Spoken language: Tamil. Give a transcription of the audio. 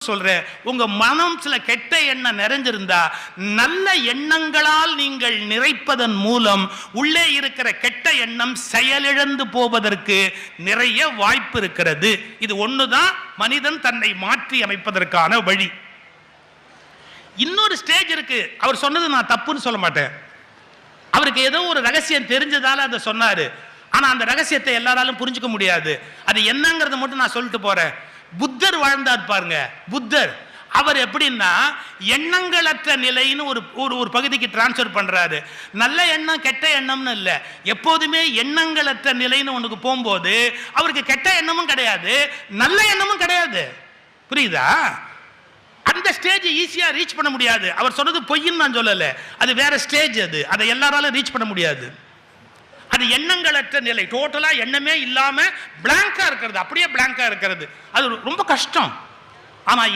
சொல்றேன். உங்க மனம் சில கெட்ட எண்ணம் நிறைஞ்சிருந்தா நல்ல எண்ணங்களால் நீங்கள் நிறைப்பதன் மூலம் உள்ளே இருக்கிற கெட்ட எண்ணம் செயலிழந்து போவதற்கு நிறைய வாய்ப்பு இருக்கிறது. இது ஒண்ணுதான் மனிதன் தன்னை மாற்றி அமைப்பதற்கான வழி. இன்னொரு ஸ்டேஜ் இருக்கு. அவர் சொன்னது நான் தப்புன்னு சொல்ல மாட்டேன். அவருக்கு ஏதோ ஒரு ரகசியம் தெரிஞ்சதால அதை சொன்னாரு. ஆனா அந்த ரகசியத்தை எல்லாராலும் புரிஞ்சுக்க முடியாது. அது என்னங்கிறத மட்டும் நான் சொல்லிட்டு போறேன். புத்தர் வாழ்ந்தார் பாருங்க புத்தர். அவர் எப்படின்னா எண்ணங்களற்ற நிலைன்னு ஒரு ஒரு ஒரு பகுதிக்கு டிரான்ஸ்ஃபர் பண்ணுறாரு நல்ல எண்ணம் கெட்ட எண்ணம்னு இல்லை. எப்போதுமே எண்ணங்களற்ற நிலைன்னு ஒன்றுக்கு போகும்போது அவருக்கு கெட்ட எண்ணமும் கிடையாது நல்ல எண்ணமும் கிடையாது. புரியுதா? அந்த ஸ்டேஜ் ஈஸியாக ரீச் பண்ண முடியாது. அவர் சொன்னது பொய்ன்னு நான் சொல்லலை. அது வேற ஸ்டேஜ் அது. அதை எல்லாராலும் ரீச் பண்ண முடியாது. அது எண்ணங்களற்ற நிலை. டோட்டலா எண்ணமே இல்லாம பிளாங்கா இருக்கிறது. அப்படியே பிளாங்கா இருக்கிறது. அது ரொம்ப கஷ்டம். ஆனா